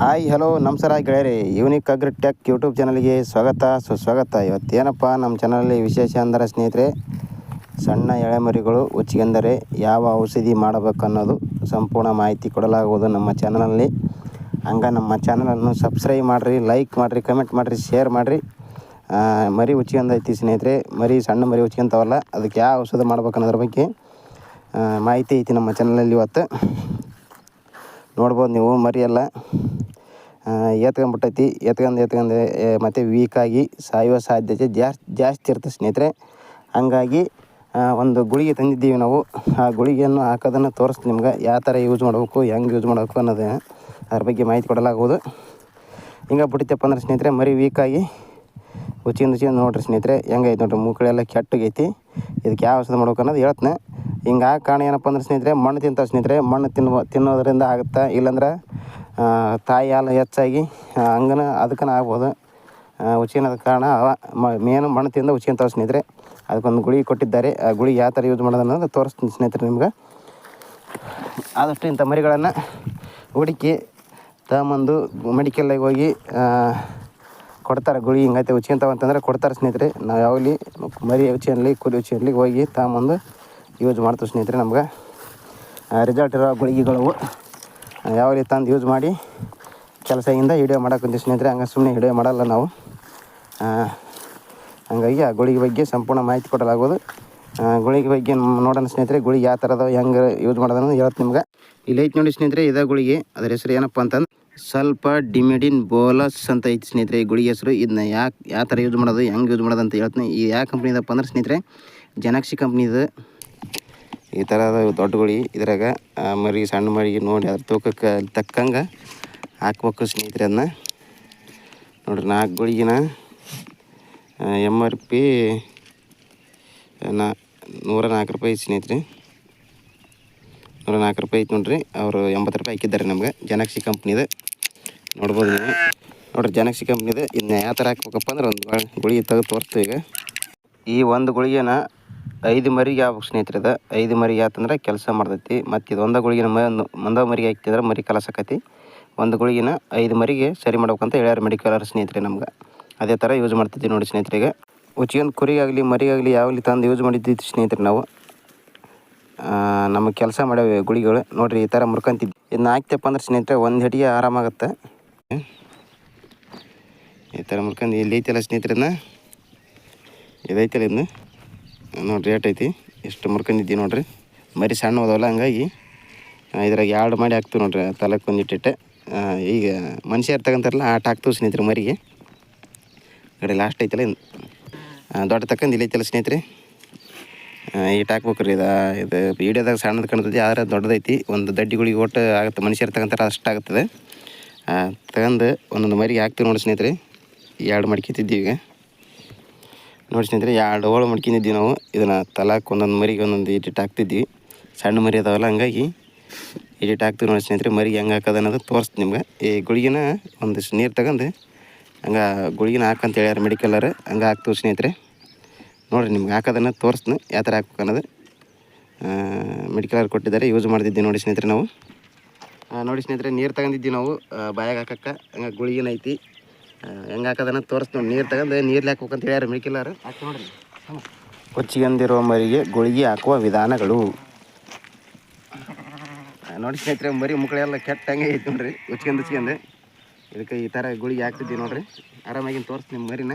Hi hello ನಮಸ್ಕಾರ ಗೆಳೆಯರಿ. Unique agri tech YouTube ಚಾನಲ್ಗೆ ಸ್ವಾಗತ. ಸುಸ್ವಾಗತ. ಇವತ್ತೇನಪ್ಪ ನಮ್ಮ ಚಾನಲಲ್ಲಿ ವಿಶೇಷ ಅಂದರೆ ಸ್ನೇಹಿತರೆ, ಸಣ್ಣ ಎಳೆಮರಿಗಳು, ಉಚ್ಚಿಗೆಂದರೆ ಯಾವ ಔಷಧಿ ಮಾಡಬೇಕನ್ನೋದು ಸಂಪೂರ್ಣ ಮಾಹಿತಿ ಕೊಡಲಾಗುವುದು ನಮ್ಮ ಚಾನಲಲ್ಲಿ ಹಂಗೆ ನಮ್ಮ ಚಾನಲನ್ನು ಸಬ್ಸ್ಕ್ರೈಬ್ ಮಾಡಿರಿ ಲೈಕ್ ಮಾಡಿರಿ ಕಮೆಂಟ್ ಮಾಡಿರಿ ಶೇರ್ ಮಾಡಿರಿ. ಮರಿ ಉಚ್ಚಿಗೆಂದೈತಿ ಸ್ನೇಹಿತರೆ. ಮರಿ, ಸಣ್ಣ ಮರಿ ಉಚ್ಕೊಂತವಲ್ಲ ಅದಕ್ಕೆ ಯಾವ ಔಷಧ ಮಾಡ್ಬೇಕನ್ನೋದ್ರ ಬಗ್ಗೆ ಮಾಹಿತಿ ಐತಿ ನಮ್ಮ ಚಾನಲಲ್ಲಿ ಇವತ್ತು. ನೋಡ್ಬೋದು ನೀವು ಮರಿ ಎಲ್ಲ ಎತ್ಕೊಂಡ್ಬಿಟ್ಟೈತಿ. ಎತ್ಕೊಂಡು ಎತ್ಕೊಂಡು ಮತ್ತು ವೀಕಾಗಿ ಸಾಯುವ ಸಾಧ್ಯತೆ ಜಾಸ್ತಿ ಜಾಸ್ತಿ ಇರ್ತದೆ ಸ್ನೇಹಿತರೆ. ಹಂಗಾಗಿ ಒಂದು ಗುಳಿಗೆ ತಂದಿದ್ದೀವಿ ನಾವು. ಆ ಗುಳಿಗೆಯನ್ನು ಹಾಕೋದನ್ನು ತೋರಿಸ್ತೀನಿ ನಿಮ್ಗೆ. ಯಾವ ಥರ ಯೂಸ್ ಮಾಡಬೇಕು, ಹೆಂಗೆ ಯೂಸ್ ಮಾಡಬೇಕು ಅನ್ನೋದು ಅದ್ರ ಬಗ್ಗೆ ಮಾಹಿತಿ ಕೊಡಲಾಗುವುದು. ಹಿಂಗೆ ಬಿಟ್ಟಿತ್ತಪ್ಪ ಅಂದ್ರೆ ಸ್ನೇಹಿತರೆ, ಮರಿ ವೀಕಾಗಿ ಉಚ್ಚಿಂದ ಉಚ್ಚಿಂದ ನೋಡ್ರಿ ಸ್ನೇಹಿತರೆ. ಹೆಂಗೈತೆ ನೋಡ್ರಿ, ಮೂಕಳೆಲ್ಲ ಕೆಟ್ಟಗೈತಿ. ಇದಕ್ಕೆ ಯಾವ ಔಷಧ ಮಾಡ್ಬೇಕು ಅನ್ನೋದು ಹೇಳ್ತೀನಿ. ಹಿಂಗೆ ಆ ಕಾರಣ ಏನಪ್ಪ ಅಂದ್ರೆ ಸ್ನೇಹಿತರೆ, ಮಣ್ಣು ತಿಂತಾವೆ ಸ್ನೇಹಿತರೆ, ಮಣ್ಣು ತಿನ್ನುವ, ತಿನ್ನೋದರಿಂದ ಆಗುತ್ತೆ ಇಲ್ಲಾಂದ್ರೆ ತಾಯಿ ಹಾಲು ಹೆಚ್ಚಾಗಿ ಹಂಗನ ಅದಕ್ಕನ ಆಗ್ಬೋದು. ಉಚ್ಚಿನದ ಕಾರಣ ಅವ ಮೇನು ಮಣ್ಣು ತಿಂದ ಹುಚ್ಚಿಂತಾವೆ ಸ್ನೇಹಿತರೆ. ಅದಕ್ಕೊಂದು ಗುಳಿ ಕೊಟ್ಟಿದ್ದಾರೆ. ಆ ಗುಳಿ ಯಾವ ಥರ ಯೂಸ್ ಮಾಡೋದು ಅನ್ನೋದು ತೋರಿಸ್ತೀನಿ ಸ್ನೇಹಿತರೆ ನಿಮ್ಗೆ. ಆದಷ್ಟು ಇಂಥ ಮರಿಗಳನ್ನು ಹುಡುಕಿ ತಗೊಂಬಂದು ಮೆಡಿಕಲ್ಲಾಗಿ ಹೋಗಿ ಕೊಡ್ತಾರೆ. ಗುಳಿ ಹಿಂಗೈತೆ ಅಂತಂದ್ರೆ ಕೊಡ್ತಾರೆ ಸ್ನೇಹಿತರೆ. ನಾವು ಯಾವಾಗಲಿ ಮರಿ ಉಚ್ಚಿನಲ್ಲಿ ಕುರಿ ಉಚ್ಚಿನಲ್ಲಿ ಹೋಗಿ ತಗೊಂಬಂದು ಯೂಸ್ ಮಾಡ್ತೀವಿ ಸ್ನೇಹಿತರೆ ನಮ್ಗೆ. ರಿಸಲ್ಟ್ ಇರೋ ಗುಳಿಗೆಗಳು ರೀತಿ ತಂದು ಯೂಸ್ ಮಾಡಿ ಕೆಲಸದಿಂದ ವಿಡಿಯೋ ಮಾಡೋಕೆ ಸ್ನೇಹಿತರೆ. ಹಂಗೆ ಸುಮ್ಮನೆ ವಿಡಿಯೋ ಮಾಡಲ್ಲ ನಾವು. ಹಂಗಾಗಿ ಆ ಗುಳಿಗೆ ಬಗ್ಗೆ ಸಂಪೂರ್ಣ ಮಾಹಿತಿ ಕೊಡಲಾಗೋದು ಗುಳಿಗೆ ಬಗ್ಗೆ ನೋಡೋಣ ಸ್ನೇಹಿತರೆ ಗುಳಿಗೆ ಯಾವ ಥರದ ಹೆಂಗೆ ಯೂಸ್ ಮಾಡೋದನ್ನು ಹೇಳ್ತೀನಿ ನಿಮ್ಗೆ. ಇಲ್ಲಿ ಐತೆ ನೋಡಿ ಸ್ನೇಹಿತರೆ, ಇದೇ ಗುಳಿಗೆ. ಅದರ ಹೆಸರು ಏನಪ್ಪ ಅಂತಂದ್ರೆ ಸ್ವಲ್ಪ ಡಿಮಿಡಿನ್ ಬೋಲಸ್ ಅಂತ ಐತಿ ಸ್ನೇಹಿತರೆ ಈ ಗುಳಿಗೆ ಹೆಸರು. ಇದನ್ನ ಯಾಕೆ, ಯಾವ ಥರ ಯೂಸ್ ಮಾಡೋದು, ಹೆಂಗೆ ಯೂಸ್ ಮಾಡೋದು ಅಂತ ಹೇಳ್ತೀನಿ. ಈ ಯಾವ ಕಂಪ್ನಿದಪ್ಪ ಅಂದ್ರೆ ಸ್ನೇಹಿತರೆ ಜನಾಕ್ಷಿ ಕಂಪ್ನಿದು ಈ ಥರದ ದೊಡ್ಡ ಗುಳಿ ಇದ್ರಾಗ ಮರಿ ಸಣ್ಣ ಮರಿಗೆ ನೋಡಿ ಅದ್ರ ತೂಕಕ್ಕೆ ತಕ್ಕಂಗೆ ಹಾಕ್ಬೇಕು ಸ್ನೇಹಿತರೆ ಅದನ್ನ ನೋಡ್ರಿ ನಾಲ್ಕು ಗುಳಿಗಿನ ಎಂ ಆರ್ ಪಿ ನಾ, ನೂರ ನಾಲ್ಕು ರೂಪಾಯಿ ಸ್ನೇಹಿತರೆ. ನೂರ ನಾಲ್ಕು ರೂಪಾಯಿ ಐತಿ ನೋಡ್ರಿ, ಅವರು ಎಂಬತ್ತು ರೂಪಾಯಿ ಹಾಕಿದ್ದಾರೆ ನಮ್ಗೆ ಜನಾಕ್ಷಿ ಕಂಪ್ನಿದು ನೋಡ್ಬೋದು ನೀವು. ನೋಡ್ರಿ ಜನಾಕ್ಷಿ ಕಂಪ್ನಿದು ಇದನ್ನ ಯಾವ ಥರ ಹಾಕ್ಬೇಕಪ್ಪ ಅಂದ್ರೆ ಒಂದು ಗುಳಿ ತೆಗೆದು ತೋರಿಸ್ತೀವಿ ಈಗ. ಈ ಒಂದು ಗುಳಿಗೆನ ಐದು ಮರಿಗೆ ಆಗ್ಬೇಕು ಸ್ನೇಹಿತರೆ ಇದು? ಐದು ಮರಿಗೆ ಆತಂದ್ರೆ ಕೆಲಸ ಮಾಡ್ತೈತಿ. ಮತ್ತು ಇದು ಒಂದು ಗುಳಿಗಿನ ಮ ಒಂದು ಒಂದ ಮರಿಗೆ ಹಾಕ್ತಿದ್ರೆ ಮರಿ ಕಲಸಕತಿ. ಒಂದು ಗುಳಿಗಿನ ಐದು ಮರಿಗೆ ಸರಿ ಮಾಡ್ಬೇಕಂತ ಹೇಳ್ಯಾರ ಮೆಡಿಕಲರ್ ಸ್ನೇಹಿತರೆ ನಮ್ಗೆ. ಅದೇ ಥರ ಯೂಸ್ ಮಾಡ್ತಿದ್ವಿ ನೋಡಿ ಸ್ನೇಹಿತರಿಗೆ. ಉಚ್ಚಿಗೆಂದು ಕುರಿಗಾಗಲಿ, ಮರಿಗಾಗಲಿ ಯಾವಾಗಲಿ ತಂದು ಯೂಸ್ ಮಾಡಿದ್ದಿತ್ತು ಸ್ನೇಹಿತರೆ ನಾವು? ನಮಗೆ ಕೆಲಸ ಮಾಡ್ಯಾವೆ ಗುಳಿಗಳು. ನೋಡ್ರಿ ಈ ಥರ ಮುರ್ಕೊಂತಿದ್ವಿ ಇದನ್ನ ಹಾಕ್ತಪ್ಪ ಅಂದ್ರೆ ಸ್ನೇಹಿತರೆ ಒಂದು ಹೆಡಿಗೆ ಆರಾಮಾಗುತ್ತೆ. ಈ ಥರ ಮುರ್ಕೊಂಡು ಇಲ್ಲಿ ಐತಲ್ಲ ಸ್ನೇಹಿತರನ್ನ ಇದೈತಲ್ಲ ಇದನ್ನ ನೋಡ್ರಿ ರೇಟ್ ಐತಿ. ಎಷ್ಟು ಮುರ್ಕೊಂಡಿದ್ದೀವಿ ನೋಡ್ರಿ. ಮರಿ ಸಣ್ಣ ಹೋದವಲ್ಲ ಹಂಗಾಗಿ ಇದ್ರಾಗ ಎರಡು ಮಾಡಿ ಹಾಕ್ತೀವಿ ನೋಡ್ರಿ ತಲೆಗೆ ಒಂದಿಟ್ಟಿಟ್ಟೆ ಆ, ಈಗ ಮನುಷ್ಯರು ತಗೊಂತಾರಲ್ಲ ಆಟ ಹಾಕ್ತೀವಿ ಸ್ನೇಹಿತರೆ ಮರಿಗೆ. ಕಡೆ ಲಾಸ್ಟ್ ಐತಲ್ಲ ದೊಡ್ಡ ತಕ್ಕಂದು ಇಲ್ಲಿ ಐತಲ್ಲ ಸ್ನೇಹಿತರೆ. ಈಟ್ ಹಾಕ್ಬೇಕು ರೀ ಇದು ಇದು ವೀಡಿಯೋದಾಗ ಸಣ್ಣದು ಕಾಣ್ತದೆ ಆದರೆ ದೊಡ್ಡದೈತಿ. ಒಂದು ದಡ್ಡಿಗಳಿಗೆ ಒಟ್ಟು ಆಗುತ್ತೆ ಮನುಷ್ಯರು ತಗೊಂತಾರೆ ಅಷ್ಟು ಆಗ್ತದೆ ತಗೊಂಡು ಒಂದೊಂದು ಮರಿಗೆ ಹಾಕ್ತೀವಿ ನೋಡಿ ಸ್ನೇಹಿತರೆ. ಎರಡು ಮಡ್ಕಿತಿದ್ದೀವಿ ಈಗ. ನೋಡಿ ಸ್ನೇಹಿತರೆ, ಎರಡು ಹೋಳು ಮಡ್ಕೊಂಡಿದ್ದೀವಿ ನಾವು. ಇದನ್ನು ತಲಾಕ್ ಒಂದೊಂದು ಮರಿಗೆ ಒಂದೊಂದು ಎಡಿಟ್ ಹಾಕ್ತಿದ್ವಿ. ಸಣ್ಣ ಮರಿ ಅದಾವಲ್ಲ, ಹಂಗಾಗಿ ಎಡಿಟ್ ಹಾಕ್ತೀವಿ ನೋಡಿ ಸ್ನೇಹಿತರೆ. ಮರಿಗೆ ಹೆಂಗೆ ಹಾಕೋದು ಅನ್ನೋದು ತೋರಿಸ್ತೀನಿ ನಿಮ್ಗೆ. ಈ ಗುಳಿಗೆನ ಒಂದಿಷ್ಟು ನೀರು ತಗೊಂಡು, ಹಂಗೆ ಗುಳಿಗೆನ ಹಾಕಂತ ಹೇಳ್ಯಾರ ಮೆಡಿಕಲ್ಲರು ಹಂಗೆ ಹಾಕ್ತೀವಿ ಸ್ನೇಹಿತರೆ. ನೋಡಿರಿ ನಿಮ್ಗೆ ಹಾಕೋದನ್ನು ತೋರಿಸ್ತೀನಿ, ಯಾವ ಥರ ಹಾಕ್ಬೇಕು ಅನ್ನೋದು. ಮೆಡಿಕಲರ್ ಕೊಟ್ಟಿದ್ದಾರೆ, ಯೂಸ್ ಮಾಡ್ತಿದ್ದೀವಿ ನೋಡಿ ಸ್ನೇಹಿತರೆ ನಾವು. ನೋಡಿ ಸ್ನೇಹಿತರೆ, ನೀರು ತಗೊಂಡಿದ್ದೀವಿ ನಾವು. ಬಾಯಾಗ ಹಾಕಕ್ಕೆ, ಹಂಗೆ ಗುಳಿಗೆನ ಐತಿ. ಹೆಂಗೆ ಹಾಕೋದನ್ನ ತೋರಿಸ್ತೀವಿ ನೋಡಿ. ನೀರು ತಗೊಂಡು ನೀರ್ಲಿ ಹಾಕ್ಬೇಕಂತ ಹೇಳ್ಯಾರ ಮಿಕ್ಕಿಲ್ಲಾರ? ಹಾಕಿ ನೋಡ್ರಿ. ಕೊಚ್ಚಿಗೆಂದಿರುವ ಮರಿಗೆ ಗುಳಿಗೆ ಹಾಕುವ ವಿಧಾನಗಳು. ನೋಡಿ ಸ್ನೇಹಿತರೆ ಮರಿ ಮುಕ್ಕಳೆಲ್ಲ ಕೆಟ್ಟಂಗೆ ಐತಿ ನೋಡ್ರಿ. ಉಚ್ಕೊಂಡು ಉಚ್ಕೊಂಡು ಇದಕ್ಕೆ ಈ ಥರ ಗುಳಿಗೆ ಹಾಕ್ತಿದ್ದೀವಿ ನೋಡ್ರಿ. ಆರಾಮಾಗಿ ತೋರಿಸ್ತೀನಿ ನಿಮ್ಮ ಮರಿನ.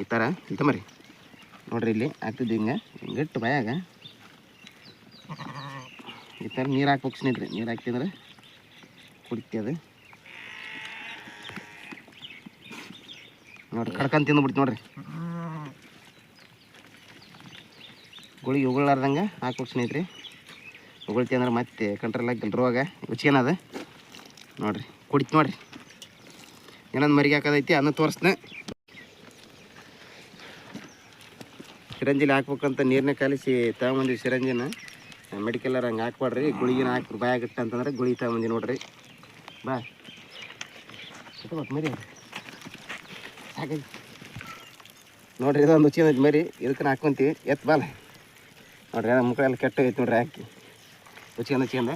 ಈ ಥರ ಇಂಥ ಮರಿ. ನೋಡ್ರಿ ಇಲ್ಲಿ ಹಾಕ್ತಿದ್ವಿ ಹಿಂಗೆ. ಹಿಂಗಿಟ್ಟು ಬಾಯಾಗ. ಈ ಥರ ನೀರು ಹಾಕ್ಬೇಕು ಸ್ನೇಹಿತರೆ. ನೀರು ಹಾಕ್ತಿದ್ರೆ ಅದು. ನೋಡ್ರಿ, ಕಡ್ಕೊಂಡು ತಿಂದ್ಬಿಡ್ತು ನೋಡ್ರಿ. ಗುಳಿಗೆ ಉಗುಳಾರ್ದಂಗೆ ಹಾಕ್ಬೇಕು ಸ್ನೇಹಿತರೆ. ಉಗುಳ್ತಿ ಅಂದ್ರೆ ಮತ್ತೆ ಕಂಟ್ರೋಲ್ ಆಗಿಲ್ಲ ರೋಗ ಉಚ್ಕೇನದ ನೋಡ್ರಿ ಕುಡಿತು ನೋಡ್ರಿ. ಏನೊಂದು ಮರಿಗೆ ಹಾಕೋದೈತಿ, ಅದನ್ನ ತೋರಿಸ್ದೆ ಸಿರಂಜಿಲಿ ಹಾಕ್ಬೇಕಂತ ನೀರನ್ನ ಕಲಿಸಿ ತಗೊಂಬಂದಿವಿ ಸಿರಂಜಿನ ಮೆಡಿಕಲರ್ ಹಂಗೆ ಹಾಕ್ಬೇಡ್ರಿ. ಗುಳಿಗಿನ ಹಾಕಿ ಆಗುತ್ತೆ ಅಂತಂದ್ರೆ ಗುಳಿ ತಗೊಂಬಂದಿ ನೋಡ್ರಿ. ಬಾ. ಮರಿ ಸಾಕೈತಿ ನೋಡ್ರಿ ಇದೊಂದು ಉಚ್ಚಿನ ಮರಿ. ಇದಕ್ಕೆ ಹಾಕೊಂತೀವಿ ಎತ್ ಬಾಲೆ. ನೋಡ್ರಿ ನಮ್ಮ ಮುಖ ಎಲ್ಲ ಕೆಟ್ಟ ಐತೆ ನೋಡ್ರಿ ಹಾಕಿ. ಉಚ್ಕೊಂಡು ಹಚ್ಕೊಂಡು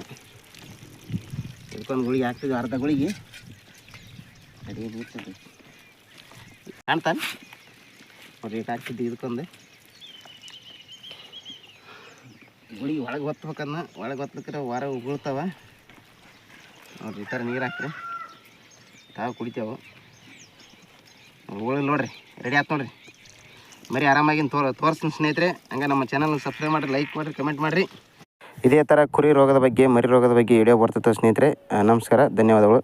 ಇದಕ್ಕೊಂದು ಗುಳಿಗೆ ಹಾಕ್ತಿದ್ವಿ, ಅರ್ಧ ಗುಳಿಗೆ. ಅಡಿ ಬೀಳ್ತದೆ ಕಾಣ್ತಾನೆ? ನೋಡ್ರಿ ಇಟ್ಟು ಹಾಕ್ತಿದ್ದೆ ಇದಕ್ಕೊಂದು. ಗುಳಿಗೆ ಒಳಗೆ ಹೊತ್ಬೇಕನ್ನ ಒಳಗೆ ಹೊತ್ತಕ್ರೆ ವಾರ ಉಗುಳ್ತಾವ. ನೋಡ್ರಿ, ಈ ಥರ ನೀರು ಹಾಕ್ರಿ. ತಾವು ಕುಡಿತೇವೆ. ಉಗುಳಿ ನೋಡ್ರಿ ರೆಡಿ ಆಯ್ತು ನೋಡ್ರಿ. ಮರಿ ಆರಾಮಾಗಿ ತೋರ್ ತೋರಿಸ್ತೀನಿ ಸ್ನೇಹಿತರೆ. ಹಂಗೆ ನಮ್ಮ ಚಾನಲ್ನ ಸಬ್ಸ್ಕ್ರೈಬ್ ಮಾಡಿರಿ ಲೈಕ್ ಮಾಡಿರಿ ಕಮೆಂಟ್ ಮಾಡಿರಿ. ಇದೇ ಥರ ಕುರಿ ರೋಗದ ಬಗ್ಗೆ, ಮರಿ ರೋಗದ ಬಗ್ಗೆ ವಿಡಿಯೋ ಬರ್ತಿತ್ತು ಸ್ನೇಹಿತರೆ. ನಮಸ್ಕಾರ, ಧನ್ಯವಾದಗಳು.